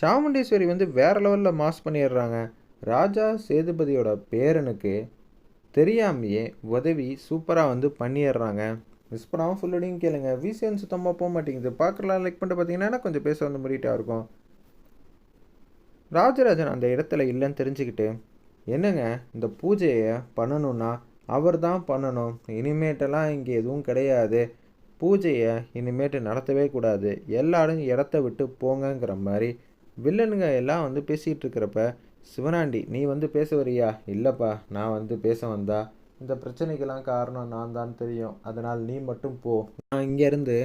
சாமுண்டீஸ்வரி வந்து வேறு லெவலில் மாஸ் பண்ணிடுறாங்க. ராஜா சேதுபதியோட பேரனுக்கு தெரியாமையே உதவி சூப்பராக வந்து பண்ணிடுறாங்க. மிஸ் பண்ணாமல் ஃபுல்லோடையும் கேளுங்க. விசிஎன் சுத்தமாக போக மாட்டேங்குது. பார்க்கலாம் லைக் பண்ணிட்டு பார்த்தீங்கன்னா கொஞ்சம் பேச வந்து முடியிட்டா இருக்கும். ராஜராஜன் அந்த இடத்துல இல்லைன்னு தெரிஞ்சுக்கிட்டு என்னங்க இந்த பூஜையை பண்ணணும்னா அவர் தான் பண்ணணும். இனிமேட்டெல்லாம் இங்கே எதுவும் கிடையாது. பூஜையை இனிமேட்டு நடத்தவே கூடாது. எல்லாரும் இடத்த விட்டு போங்கங்கிற மாதிரி வில்லனுங்க எல்லாம் வந்து பேசிகிட்டு இருக்கிறப்ப சிவனாண்டி நீ வந்து பேச வரியா? இல்லைப்பா நான் வந்து பேச வந்தா இந்த பிரச்சனைக்கெல்லாம் காரணம் நான் தான் தெரியும். அதனால் நீ மட்டும் போ. நான் இங்கேருந்து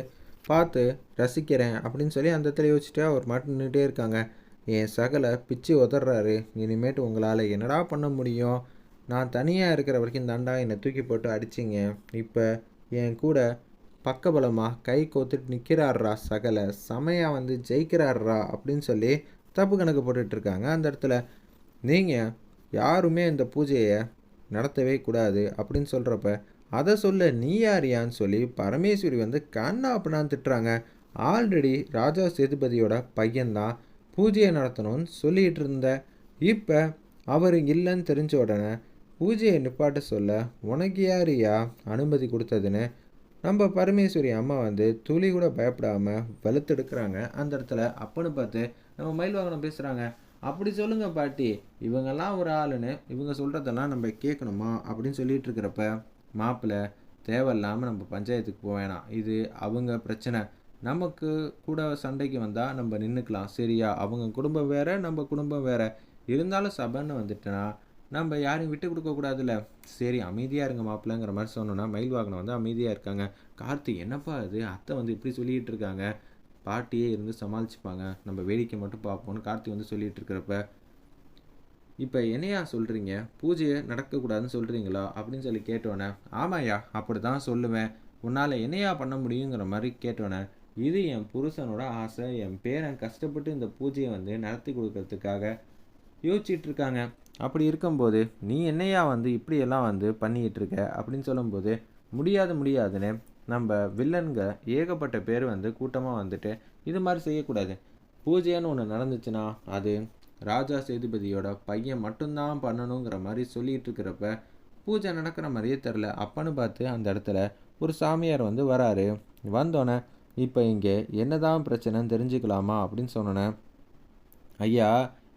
பார்த்து ரசிக்கிறேன் அப்படின்னு சொல்லி அந்த இடத்துல யோசிச்சுட்டு அவர் மட்டும் நின்றுட்டே இருக்காங்க. என் சகலை பிச்சு உதறாரு இனிமேட்டு உங்களால் என்னடா பண்ண முடியும்? நான் தனியாக இருக்கிற வரைக்கும் தாண்டா என்னை தூக்கி போட்டு அடிச்சிங்க. இப்போ என் கூட பக்கபலமாக கை கோத்துட்டு நிற்கிறாரா சகல செமையாக வந்து ஜெயிக்கிறாரா அப்படின்னு சொல்லி தப்பு கணக்கு போட்டுட்ருக்காங்க அந்த இடத்துல நீங்கள் யாருமே இந்த பூஜையை நடத்தவே கூடாது அப்படின்னு சொல்கிறப்ப அதை சொல்ல நீ யாரியான்னு சொல்லி பரமேஸ்வரி வந்து கண்ணா அப்படின்னான்னு திட்டுறாங்க. ஆல்ரெடி ராஜா சேதுபதியோட பையன்தான் பூஜையை நடத்தணும்னு சொல்லிகிட்டு இருந்த. இப்போ அவர் இல்லைன்னு தெரிஞ்ச உடனே பூஜையை நிப்பாட்ட சொல்ல உனக்கு யாரியா அனுமதி கொடுத்ததுன்னு நம்ம பரமேஸ்வரி அம்மா வந்து துளி கூட பயப்படாமல் வெளுத்தெடுக்கிறாங்க அந்த இடத்துல அப்பன்னு பார்த்து நம்ம மயில் வாகனம் பேசுகிறாங்க அப்படி சொல்லுங்க பாட்டி. இவங்கெல்லாம் ஒரு ஆளுன்னு இவங்க சொல்கிறதெல்லாம் நம்ம கேட்கணுமா அப்படின்னு சொல்லிட்டு இருக்கிறப்ப மாப்பிள்ளை தேவையில்லாமல் நம்ம பஞ்சாயத்துக்கு போக வேணாம். இது அவங்க பிரச்சனை. நமக்கு கூட சண்டைக்கு வந்தால் நம்ம நின்றுக்கலாம் சரியா? அவங்க குடும்பம் வேறு நம்ம குடும்பம் வேறு. இருந்தாலும் சபைன்னு வந்துட்டேன்னா நம்ம யாரையும் விட்டு கொடுக்கக்கூடாதுல்ல சரி அமைதியாக இருங்க மாப்பிள்ளைங்கிற மாதிரி சொன்னோன்னா மயில் வாகனம் வந்து அமைதியாக இருக்காங்க. கார்த்தி என்னப்பா இது? அத்தை வந்து இப்படி சொல்லிகிட்டு இருக்காங்க. பாட்டியே இருந்து சமாளிச்சுப்பாங்க. நம்ம வேடிக்கை மட்டும் பார்ப்போம்னு கார்த்தி வந்து சொல்லிகிட்டு இருக்கிறப்ப இப்போ என்னையா சொல்கிறீங்க பூஜையை நடக்கக்கூடாதுன்னு சொல்கிறீங்களா அப்படின்னு சொல்லி கேட்டோன்னே ஆமாய்யா அப்படி தான் சொல்லுவேன். உன்னால் என்னையா பண்ண முடியுங்கிற மாதிரி கேட்டோன்னே இது என் புருஷனோட ஆசை. என் பேரன் கஷ்டப்பட்டு இந்த பூஜையை வந்து நடத்தி கொடுக்கறதுக்காக யோசிச்சுட்டு இருக்காங்க. அப்படி இருக்கும்போது நீ என்னையா வந்து இப்படியெல்லாம் வந்து பண்ணிக்கிட்டு இருக்க அப்படின்னு சொல்லும்போது முடியாது முடியாதுன்னு நம்ம வில்லன்க ஏகப்பட்ட பேர் வந்து கூட்டமாக வந்துட்டு இது மாதிரி செய்யக்கூடாது. பூஜைன்னு ஒன்று நடந்துச்சுன்னா அது ராஜா சேதுபதியோட பையன் மட்டும்தான் பண்ணணுங்கிற மாதிரி சொல்லிகிட்டு இருக்கிறப்ப பூஜை நடக்கிற மாதிரியே தெரில அப்பன்னு பார்த்து அந்த இடத்துல ஒரு சாமியார் வந்து வராரு. வந்தோடனே இப்போ இங்கே என்னதான் பிரச்சனைன்னு தெரிஞ்சுக்கலாமா? அப்படின்னு சொன்னோன்னே ஐயா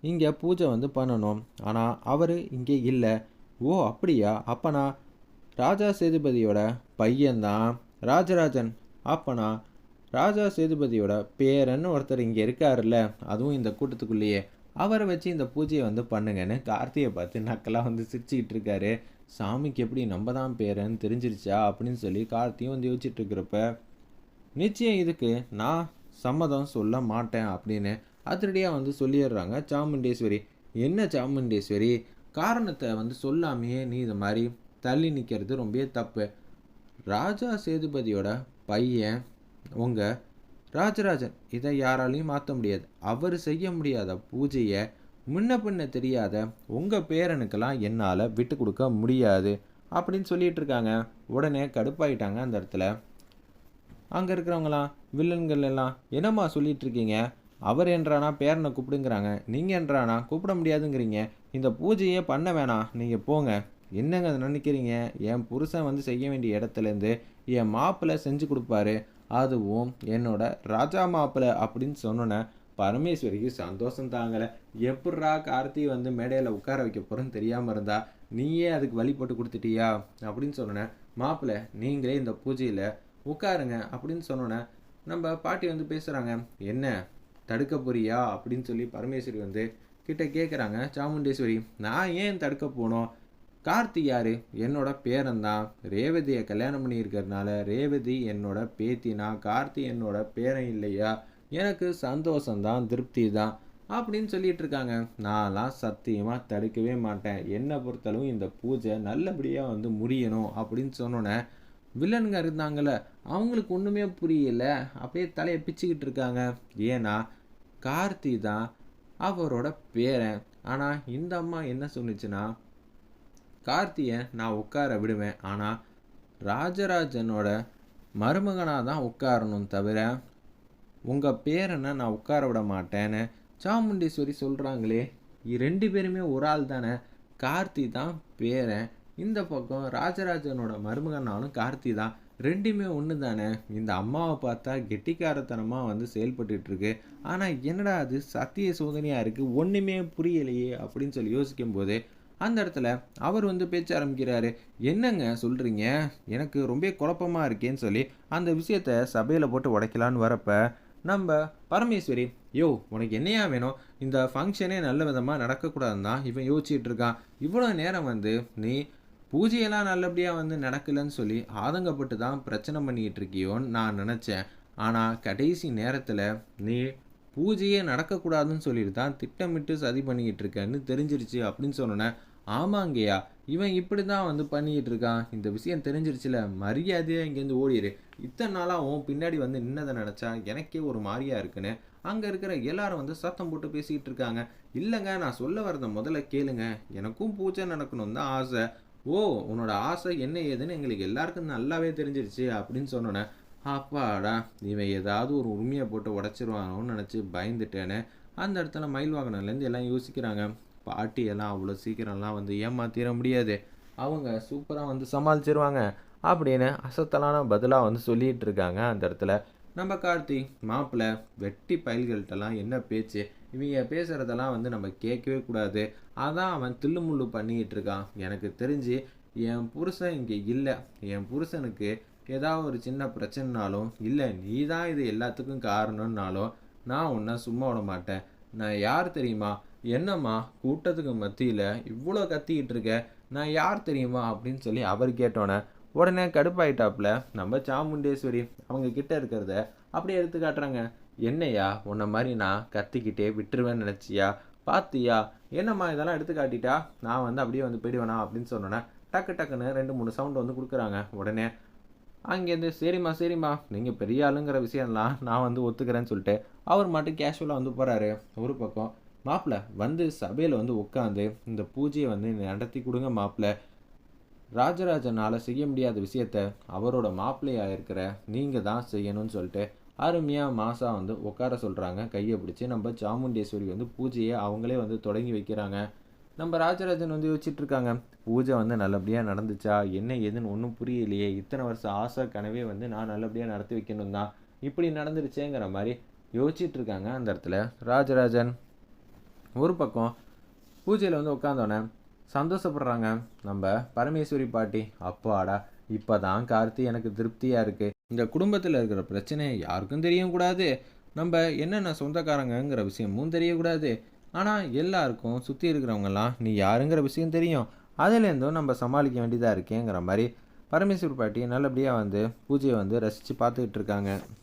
இங்கே பூஜை வந்து பண்ணணும். ஆனால் அவர் இங்கே இல்லை. ஓ அப்படியா? அப்பனா ராஜா சேதுபதியோட பையன்தான். ராஜராஜன் அப்பனா ராஜா சேதுபதியோட பேரன்னு ஒருத்தர் இங்கே இருக்காருல்ல. அதுவும் இந்த கூட்டத்துக்குள்ளேயே. அவரை வச்சு இந்த பூஜையை வந்து பண்ணுங்கன்னு கார்த்தியை பார்த்து நக்கலாக வந்து சிரிச்சுக்கிட்டு இருக்காரு. சாமிக்கு எப்படி நம்ம தான் பேரன்னு தெரிஞ்சிருச்சா அப்படின்னு சொல்லி கார்த்தியும் வந்து யோசிச்சுட்டு இருக்கிறப்ப நிச்சயம் இதுக்கு நான் சம்மதம் சொல்ல மாட்டேன் அப்படின்னு அதிரடியாக வந்து சொல்லிடுறாங்க சாமுண்டேஸ்வரி என்ன சாமுண்டேஸ்வரி? காரணத்தை வந்து சொல்லாமையே நீ இதை மாதிரி தள்ளி நிற்கிறது ரொம்பவே தப்பு. ராஜா சேதுபதியோட பையன் உங்கள் ராஜராஜன் இதை யாராலையும் மாற்ற முடியாது. அவர் செய்ய முடியாத பூஜையை முன்ன பின்ன தெரியாத உங்கள் பேரனுக்கெல்லாம் என்னால் விட்டு கொடுக்க முடியாது அப்படின்னு சொல்லிட்டு இருக்காங்க. உடனே கடுப்பாயிட்டாங்க அந்த இடத்துல. அங்கே இருக்கிறவங்களாம் வில்லன்கள் எல்லாம் என்னம்மா சொல்லிட்டு இருக்கீங்க? அவர் என்றானா பேரனை கூப்பிடுங்கிறாங்க. நீங்கள் என்றானா கூப்பிட முடியாதுங்கிறீங்க. இந்த பூஜையே பண்ண வேணாம். நீங்கள் போங்க. என்னங்க அதை நினைக்கிறீங்க? என் புருஷன் வந்து செய்ய வேண்டிய இடத்துலேருந்து என் மாப்பிள்ளை செஞ்சு கொடுப்பாரு. அதுவும் என்னோட ராஜா மாப்பிள்ளை அப்படின்னு சொன்னோன்னே பரமேஸ்வரிக்கு சந்தோஷம் தாங்கலை. எப்பட்றா கார்த்தி வந்து மேடையில் உட்கார வைக்க போகிறேன்னு தெரியாமல் இருந்தா நீயே அதுக்கு வழி போட்டு கொடுத்துட்டியா? அப்படின்னு சொன்னோன்னே மாப்பிள்ளை நீங்களே இந்த பூஜையில் உட்காருங்க அப்படின்னு சொன்னோன்னே நம்ம பாட்டி வந்து பேசுகிறாங்க என்ன? தடுக்க போறியா? அப்படின்னு சொல்லி பரமேஸ்வரி வந்து கிட்ட கேட்குறாங்க சாமுண்டேஸ்வரி நான் ஏன் தடுக்க போனோம்? கார்த்தி யாரு? என்னோட பேரன்தான். ரேவதியை கல்யாணம் பண்ணியிருக்கிறதுனால ரேவதி என்னோட பேத்தினா கார்த்தி என்னோட பேரன் இல்லையா? எனக்கு சந்தோஷம்தான் திருப்தி தான் அப்படின்னு சொல்லிட்டு இருக்காங்க. நான்லாம் சத்தியமாக தடுக்கவே மாட்டேன். என்னை பொறுத்தளவும் இந்த பூஜை நல்லபடியாக வந்து முடியணும் அப்படின்னு சொன்னோன்னே வில்லனுங்க இருந்தாங்கல்ல அவங்களுக்கு ஒன்றுமே புரியல. அப்படியே தலையை பிச்சுக்கிட்டு இருக்காங்க. ஏன்னா கார்த்தி தான் அவரோட பேரன். ஆனால் இந்த அம்மா என்ன சொன்னிச்சுன்னா கார்த்தியை நான் உட்கார விடுவேன். ஆனால் ராஜராஜனோட மருமகனாக தான் உட்காரணும் தவிர உங்கள் பேரனை நான் உட்கார விட மாட்டேன்னு சாமுண்டீஸ்வரி சொல்கிறாங்களே ரெண்டு பேருமே ஒரு ஆள் தானே. கார்த்தி தான் பேரன். இந்த பக்கம் ராஜராஜனோட மருமகனாலும் கார்த்தி தான். ரெண்டுமே ஒன்று தானே? இந்த அம்மாவை பார்த்தா கெட்டிக்காரத்தனமாக வந்து செயல்பட்டுருக்கு ஆனால் என்னடா அது? சத்திய சோதனையாக இருக்குது ஒன்றுமே புரியலையே அப்படின்னு சொல்லி யோசிக்கும் போது அந்த இடத்துல அவர் வந்து பேச்ச ஆரம்பிக்கிறாரு. என்னங்க சொல்கிறீங்க எனக்கு ரொம்ப குழப்பமாக இருக்கேன்னு சொல்லி அந்த விஷயத்த சபையில் போட்டு உடைக்கலான்னு வரப்போ நம்ம பரமேஸ்வரி யோ உனக்கு என்னையா வேணும்? இந்த ஃபங்க்ஷனே நல்ல விதமாக நடக்கக்கூடாதுன்னு தான் இவன் யோசிச்சுட்டு இருக்கான். இவ்வளோ நேரம் வந்து நீ பூஜையெல்லாம் நல்லபடியாக வந்து நடக்கலைன்னு சொல்லி ஆதங்கப்பட்டு தான் பிரச்சனை பண்ணிக்கிட்டு இருக்கியோன்னு நான் நினச்சேன். ஆனால் கடைசி நேரத்தில் நீ பூஜையே நடக்கக்கூடாதுன்னு சொல்லிட்டு தான் திட்டமிட்டு சதி பண்ணிக்கிட்டு இருக்கேன்னு தெரிஞ்சிருச்சு அப்படின்னு சொன்னோன்னே ஆமாங்கய்யா இவன் இப்படி தான் வந்து பண்ணிக்கிட்டு இருக்கான். இந்த விஷயம் தெரிஞ்சிருச்சுல மரியாதையாக இங்கேருந்து ஓடிடு இத்தனை நாளாக உன் பின்னாடி வந்து நின்னதை நினச்சா எனக்கே ஒரு மாதிரியா இருக்குன்னு அங்கே இருக்கிற எல்லாரும் வந்து சத்தம் போட்டு பேசிக்கிட்டு இருக்காங்க. இல்லைங்க நான் சொல்ல வரத முதல்ல கேளுங்க. எனக்கும் பூஜை நடக்கணும் தான் ஆசை. ஓ உன்னோட ஆசை என்ன ஏதுன்னு எங்களுக்கு எல்லாருக்கும் நல்லாவே தெரிஞ்சிருச்சு அப்படின்னு சொன்னோன்னே அப்பாடா இவன் ஏதாவது ஒரு உண்மையை போட்டு உடச்சிருவானோன்னு நினச்சி பயந்துட்டேன்னு அந்த இடத்துல மயில் வாகனம்லேருந்து எல்லாம் யோசிக்கிறாங்க. பாட்டியெல்லாம் அவ்வளோ சீக்கிரம்லாம் வந்து ஏமாத்திட முடியாது. அவங்க சூப்பராக வந்து சமாளிச்சிருவாங்க அப்படின்னு அசத்தலான பதிலாக வந்து சொல்லிகிட்டு இருக்காங்க அந்த இடத்துல. நம்ம கார்த்தி மாப்பிள்ளை வெட்டி பயல்கள்கிட்டலாம் என்ன பேச்சு? இவங்க பேசுகிறதெல்லாம் வந்து நம்ம கேட்கவே கூடாது. அதான் அவன் தில்லுமுள்ளு பண்ணிக்கிட்டு இருக்கான் எனக்கு தெரிஞ்சு என் புருஷன் இங்கே இல்லை. என் புருஷனுக்கு ஏதாவது ஒரு சின்ன பிரச்சனைனாலும் இல்லை நீ தான் இது எல்லாத்துக்கும் காரணம்னாலும் நான் உன்னை சும்மா விட மாட்டேன். நான் யார் தெரியுமா? என்னம்மா கூட்டத்துக்கு மத்தியில் இவ்வளோ கத்திக்கிட்டு இருக்க? நான் யார் தெரியுமா அப்படின்னு சொல்லி அவர் கேட்டோன்னே உடனே கடுப்பாயிட்டாப்புல நம்ம சாமுண்டேஸ்வரி அவங்க கிட்ட இருக்கிறத அப்படியே எடுத்து காட்டுறாங்க. என்னையா உன்னை மாதிரி நான் கத்திக்கிட்டே விட்டுருவேன்னு நினச்சியா? பாத்தியா? என்னம்மா இதெல்லாம் எடுத்து காட்டிட்டா? நான் வந்து அப்படியே வந்து போயிடுவேனா அப்படின்னு சொன்னோன்னே டக்கு டக்குன்னு ரெண்டு மூணு சவுண்டு வந்து கொடுக்குறாங்க உடனே. அங்கேருந்து சரிம்மா சரிம்மா நீங்கள் பெரிய ஆளுங்கிற விஷயம்லாம் நான் வந்து ஒத்துக்கிறேன்னு சொல்லிட்டு அவர் மட்டும் கேஷுவலாக வந்து போகிறாரு ஒரு பக்கம் மாப்பிள்ளை வந்து சபையில் வந்து உட்காந்து இந்த பூஜையை வந்து நடத்தி கொடுங்க மாப்பிள்ளை ராஜராஜனால் செய்ய முடியாத விஷயத்த அவரோட மாப்பிள்ளையாக இருக்கிற நீங்கள் தான் செய்யணும்னு சொல்லிட்டு அருமையாக மாசா வந்து உட்கார சொல்கிறாங்க கையை பிடிச்சி நம்ம சாமுண்டேஸ்வரி வந்து பூஜையை அவங்களே வந்து தொடங்கி வைக்கிறாங்க. நம்ம ராஜராஜன் வந்து யோசிச்சுட்ருக்காங்க. பூஜை வந்து நல்லபடியாக நடந்துச்சா? என்ன ஏதுன்னு ஒன்றும் புரியலையே. இத்தனை வருஷம் ஆசை கனவே வந்து நான் நல்லபடியாக நடத்தி வைக்கணும் தான் இப்படி நடந்துருச்சேங்கிற மாதிரி யோசிச்சுட்டு இருக்காங்க அந்த இடத்துல ராஜராஜன். ஒரு பக்கம் பூஜையில் வந்து உட்காந்தோன்னே சந்தோஷப்படுறாங்க. நம்ம பரமேஸ்வரி பாட்டி அப்பாடா இப்போ தான் கார்த்தி எனக்கு திருப்தியாக இருக்குது இந்த குடும்பத்தில் இருக்கிற பிரச்சனை யாருக்கும் தெரியக்கூடாது. நம்ம என்னென்ன சொந்தக்காரங்கங்கிற விஷயமும் தெரியக்கூடாது. ஆனால் எல்லாருக்கும் சுற்றி இருக்கிறவங்கலாம் நீ யாருங்கிற விஷயம் தெரியும். அதுலேருந்தும் நம்ம சமாளிக்க வேண்டியதாக இருக்கேங்கிற மாதிரி பரமேஸ்வர் பாட்டி நல்லபடியாக வந்து பூஜையை வந்து ரசித்து பார்த்துக்கிட்டு இருக்காங்க.